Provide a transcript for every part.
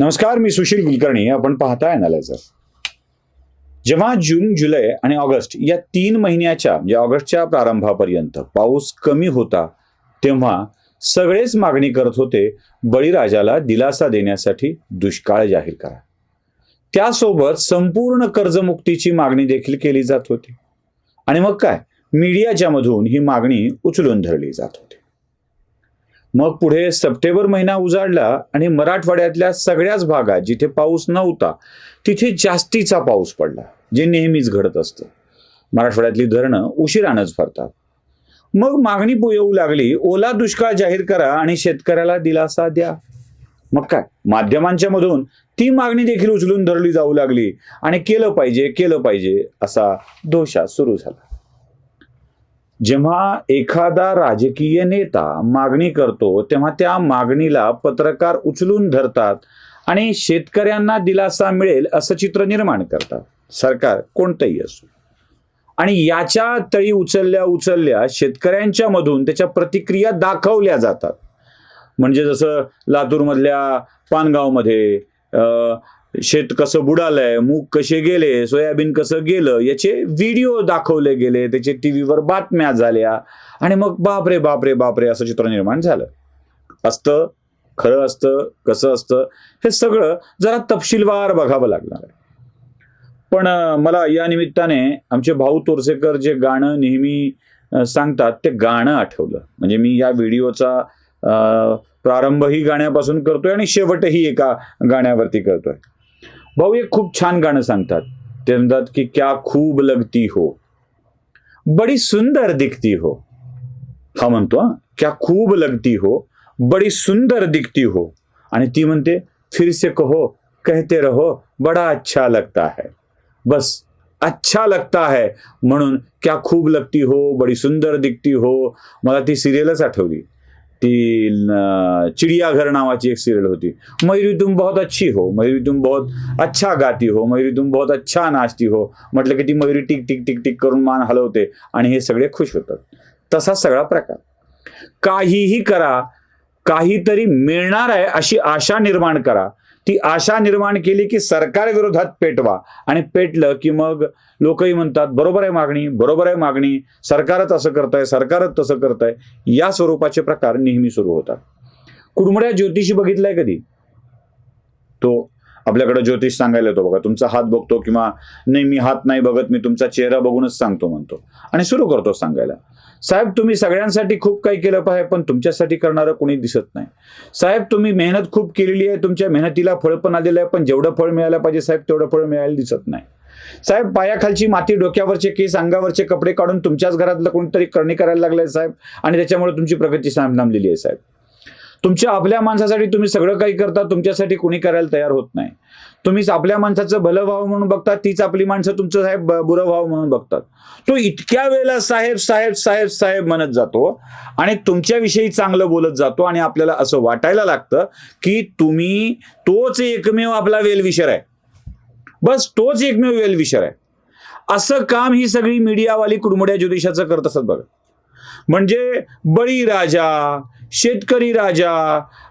नमस्कार मी सुशील कुलकर्णी. आपण पाहताय अनालायझर जेव्हा जून जुलै आणि ऑगस्ट या तीन महिन्याच्या म्हणजे ऑगस्टच्या प्रारंभापर्यंत पाऊस कमी होता तेव्हा सगळेच मागणी करत होते बळीराजाला दिलासा देण्यासाठी दुष्काळ जाहीर करा. त्यासोबत संपूर्ण कर्जमुक्तीची मागणी देखील केली जात होती. आणि मग काय? मीडियाच्या मधून ही मागणी उचलून धरली जात होती. मग पुढे सप्टेंबर महिना उजाडला आणि मराठवाड्यातल्या सगळ्याच भागात जिथे पाऊस नव्हता तिथे जास्तीचा पाऊस पडला जे नेहमीच घडत असतं. मराठवाड्यातली धरणं उशिरानंच भरतात. मग मागणी येऊ लागली ओला दुष्काळ जाहीर करा आणि शेतकऱ्याला दिलासा द्या. मग काय? माध्यमांच्या मधून ती मागणी देखील उचलून धरली जाऊ लागली आणि केलं पाहिजे केलं पाहिजे असा दोषा सुरू झाला. जेव्हा एखादा राजकीय नेता मागणी करतो तेव्हा त्या मागणीला पत्रकार उचलून धरतात आणि शेतकऱ्यांना दिलासा मिळेल असं चित्र निर्माण करतात. सरकार कोणतंही असो. आणि याच्या तळी उचलल्या उचलल्या शेतकऱ्यांच्या मधून त्याच्या प्रतिक्रिया दाखवल्या जातात. म्हणजे जसं लातूरमधल्या पानगावमध्ये अं, शेत कसं बुडालंय मूग कसे गेले सोयाबीन कसं गेलं याचे व्हिडिओ दाखवले गेले त्याचे टी व्हीवर बातम्या झाल्या. आणि मग बापरे बापरे बापरे असं चित्र निर्माण झालं. असतं खरं असतं कसं असतं हे सगळं जरा तपशीलवार बघावं लागणार आहे. पण मला या निमित्ताने आमचे भाऊ तोरसेकर जे गाणं नेहमी सांगतात ते गाणं आठवलं. म्हणजे मी या व्हिडिओचा प्रारंभही गाण्यापासून करतोय आणि शेवटही एका गाण्यावरती करतोय. भाऊ एक खूप छान गाणं सांगतात. ते म्हणतात की क्या खूब लगती हो बडी सुंदर दिखती हो. हा म्हणतो हा क्या खूब लगती हो बडी सुंदर दिखती हो. आणि ती म्हणते फिर से कहो कहते रहो बडा अच्छा लगता है. बस अच्छा लगता है. म्हणून क्या खूब लगती हो बडी सुंदर दिखती हो. मला ती सिरियलच आठवली. ती चिडियाघर नावाची एक सिरियल होती. मयुरी तुम बहुत अच्छी हो मयुरी तुम बहुत अच्छा गाती हो मयुरी तुम बहुत अच्छा नाचती हो. म्हटलं की ती मयुरी टिक टिक टिक टिक करून मान हलवते आणि हे सगळे खुश होतात. तसा सगळा प्रकार. काहीही करा काहीतरी मिळणार आहे अशी आशा निर्माण करा ती आशा निर्माण केली की सरकार विरोधात पेटवा. आणि पेटलं की मग लोकही म्हणतात बरोबर आहे मागणी बरोबर आहे मागणी. सरकारच असं करतंय सरकारच तसं करतंय. या स्वरूपाचे प्रकार नेहमी सुरू होतात. कुडमुड्या ज्योतिषी बघितलाय कधी? आपल्याकडे ज्योतिष सांगायला येतो बघा तुमचा हात बघतो किंवा नाही मी हात नाही बघत मी तुमचा चेहरा बघूनच सांगतो म्हणतो. आणि सुरू करतो सांगायला. साहेब तुम्ही सगळ्यांसाठी खूप काही केलं पाहिजे पण तुमच्यासाठी करणारं कोणी दिसत नाही. साहेब तुम्ही मेहनत खूप केलेली आहे तुमच्या मेहनतीला फळ पण आलेलं आहे पण जेवढं फळ मिळालं पाहिजे साहेब तेवढं फळ मिळायला दिसत नाही. साहेब पायाखालची माती डोक्यावरचे केस अंगावरचे कपडे काढून तुमच्याच घरातलं कोणीतरी करणी करायला लागलंय साहेब आणि त्याच्यामुळे तुमची प्रगती थांबलेली आहे साहेब. तुमच्या आपल्या माणसासाठी तुम्ही सगळं काही करता तुमच्यासाठी कुणी करायला तयार होत नाही. तुम्हीच आपल्या माणसाचं भलं व्हावं म्हणून बघता तीच आपली माणसं तुमचं साहेब बुरं व्हावं म्हणून बघतात. तो इतक्या वेळेला साहेब साहेब साहेब साहेब म्हणत जातो आणि तुमच्याविषयी चांगलं बोलत जातो आणि आपल्याला असं वाटायला लागतं की तुम्ही तोच एकमेव आपला वेलविशर आहे. बस तोच एकमेव वेलविशर आहे. असं काम ही सगळी मीडियावाली कुडमुड्या ज्योतिषाचं करत असत बघा. म्हणजे बळी राजा शेतकरी राजा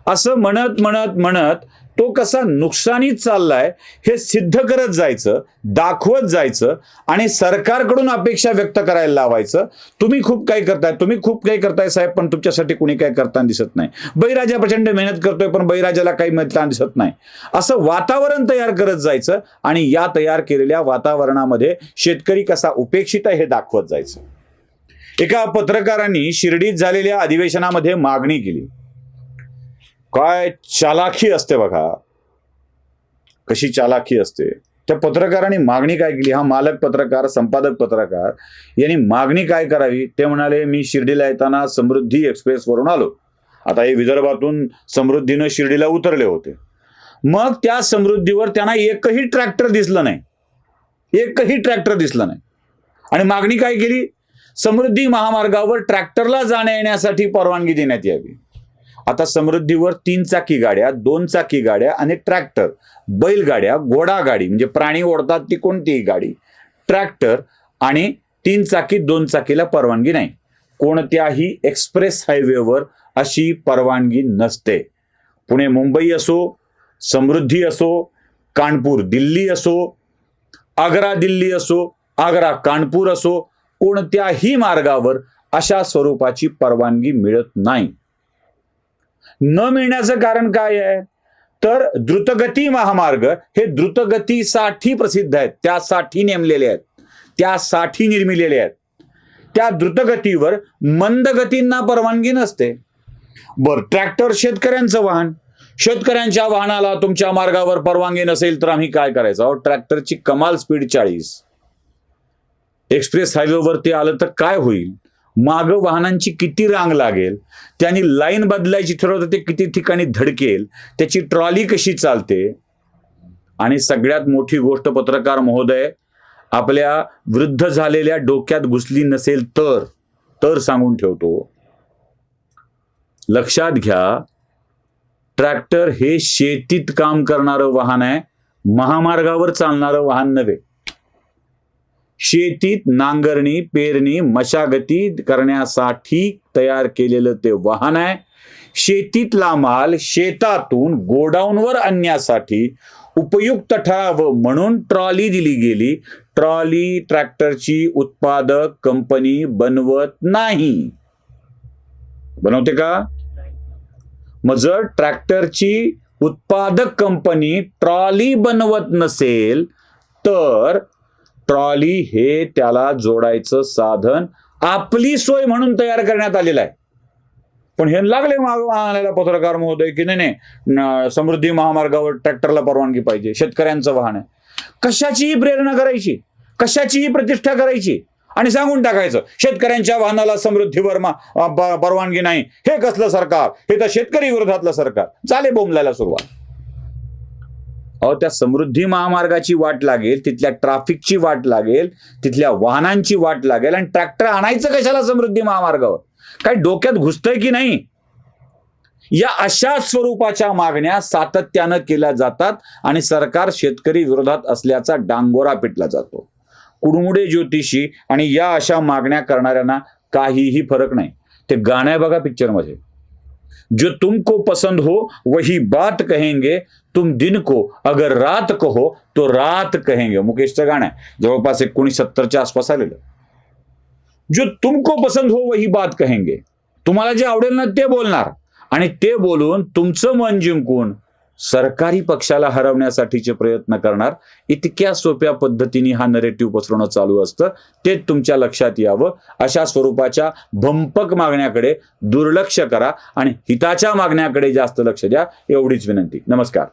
असं म्हणत म्हणत म्हणत तो कसा नुकसानीत चाललाय हे सिद्ध करत जायचं दाखवत जायचं आणि सरकारकडून अपेक्षा व्यक्त करायला लावायचं. तुम्ही खूप काही करताय तुम्ही खूप काही करताय साहेब पण तुमच्यासाठी कुणी काही करताना दिसत नाही. बळीराजा प्रचंड मेहनत करतोय पण बळीराजाला काही मिळताना दिसत नाही. असं वातावरण तयार करत जायचं आणि या तयार केलेल्या वातावरणामध्ये शेतकरी कसा उपेक्षित आहे हे दाखवत जायचं. एका पत्रकारांनी शिर्डीत झालेल्या अधिवेशनामध्ये मागणी केली. काय चालाखी असते बघा. कशी चालाखी असते. त्या पत्रकारांनी मागणी काय केली? हा मालक पत्रकार संपादक पत्रकार यांनी मागणी काय करावी? ते म्हणाले मी शिर्डीला येताना समृद्धी एक्सप्रेसवरून आलो. आता हे विदर्भातून समृद्धीनं शिर्डीला उतरले होते. मग त्या समृद्धीवर त्यांना एकही ट्रॅक्टर दिसलं नाही. एकही ट्रॅक्टर दिसलं नाही. आणि मागणी काय केली? समृद्धी महामार्गावर ट्रॅक्टरला जाण्या येण्यासाठी परवानगी देण्यात यावी. आता समृद्धीवर तीन चाकी गाड्या दोन चाकी गाड्या आणि ट्रॅक्टर बैलगाड्या घोडागाडी म्हणजे प्राणी ओढतात ती कोणतीही गाडी ट्रॅक्टर आणि तीन चाकी दोन चाकीला परवानगी नाही. कोणत्याही एक्सप्रेस हायवेवर अशी परवानगी नसते. पुणे मुंबई असो समृद्धी असो कानपूर दिल्ली असो आग्रा दिल्ली असो आग्रा कानपूर असो कोणत्याही मार्गावर अशा स्वरूपाची परवानगी मिळत नाही. न मिळण्याचं कारण काय आहे? तर द्रुतगती महामार्ग हे द्रुतगतीसाठी प्रसिद्ध आहेत. त्यासाठी नेमलेले आहेत. त्यासाठी निर्मिलेले आहेत. त्या द्रुतगतीवर मंद गतींना परवानगी नसते. बर ट्रॅक्टर शेतकऱ्यांचं वाहन. शेतकऱ्यांच्या वाहनाला तुमच्या मार्गावर परवानगी नसेल तर आम्ही काय करायचं? अहो ट्रॅक्टरची कमाल स्पीड चाळीस. एक्सप्रेस हायवेवरती आलं तर काय होईल? माग वाहनांची किती रांग लागेल? त्यांनी लाईन बदलायची ठरवतं ते किती ठिकाणी धडकेल? त्याची ट्रॉली कशी चालते? आणि सगळ्यात मोठी गोष्ट पत्रकार महोदय आपल्या वृद्ध झालेल्या डोक्यात घुसली नसेल तर तर सांगून ठेवतो. लक्षात घ्या ट्रॅक्टर हे शेतीत काम करणारं वाहन आहे महामार्गावर चालणारं वाहन नव्हे. शेतीत नांगरणी पेरणी मशागती करण्यासाठी तयार केलेलं ते वाहन आहे. शेतीतला माल शेतातून गोडाऊनवर आणण्यासाठी उपयुक्त ठरावं म्हणून ट्रॉली दिली गेली. ट्रॉली ट्रॅक्टरची उत्पादक कंपनी बनवत नाही. बनवते का? मग जर ट्रॅक्टरची उत्पादक कंपनी ट्रॉली बनवत नसेल तर ट्रॉली हे त्याला जोडायचं साधन आपली सोय म्हणून तयार करण्यात आलेलं आहे. पण हे लागले मागं आणायला पत्रकार महोदय की नाही नाही समृद्धी महामार्गावर ट्रॅक्टरला परवानगी पाहिजे शेतकऱ्यांचं वाहन आहे. कशाचीही प्रेरणा करायची कशाचीही प्रतिष्ठा करायची आणि सांगून टाकायचं शेतकऱ्यांच्या वाहनाला समृद्धीवर वर्मा परवानगी नाही हे कसलं सरकार हे तर शेतकरी विरोधातलं सरकार चाले बोंबलायला सुरुवात. अहो त्या समृद्धी महामार्गाची वाट लागेल तिथल्या ट्रॅफिकची वाट लागेल तिथल्या वाहनांची वाट लागेल आणि ट्रॅक्टर आणायचं कशाला समृद्धी महामार्गावर? काय डोक्यात घुसतंय की नाही? या अशा स्वरूपाच्या मागण्या सातत्यानं केल्या जातात आणि सरकार शेतकरी विरोधात असल्याचा डांगोरा पिटला जातो. कुडमुडे ज्योतिषी आणि या अशा मागण्या करणाऱ्यांना काहीही फरक नाही. ते गाणं आहे बघा पिक्चरमध्ये जो तुमको पसंद हो वही बात कहेंगे। तुम दिन को अगर रात कहो तो रात कहेंगे। मुकेशचं गाणं आहे। जवळपास एकोणीस सत्तरच्या आसपास आलेलं जो तुमको पसंद हो वही बात कहेंगे। तुम्हाला जे आवडेल ना ते बोलणार. आणि ते बोलून तुमचं मन जिंकून सरकारी पक्षाला हरवण्यासाठीचे प्रयत्न करणार. इतक्या सोप्या पद्धतीने हा नरेटिव्ह पसरवणं चालू असतं. ते तुमच्या लक्षात यावं. अशा स्वरूपाच्या भंपक मागण्याकडे दुर्लक्ष करा आणि हिताच्या मागण्याकडे जास्त लक्ष द्या. एवढीच विनंती. नमस्कार.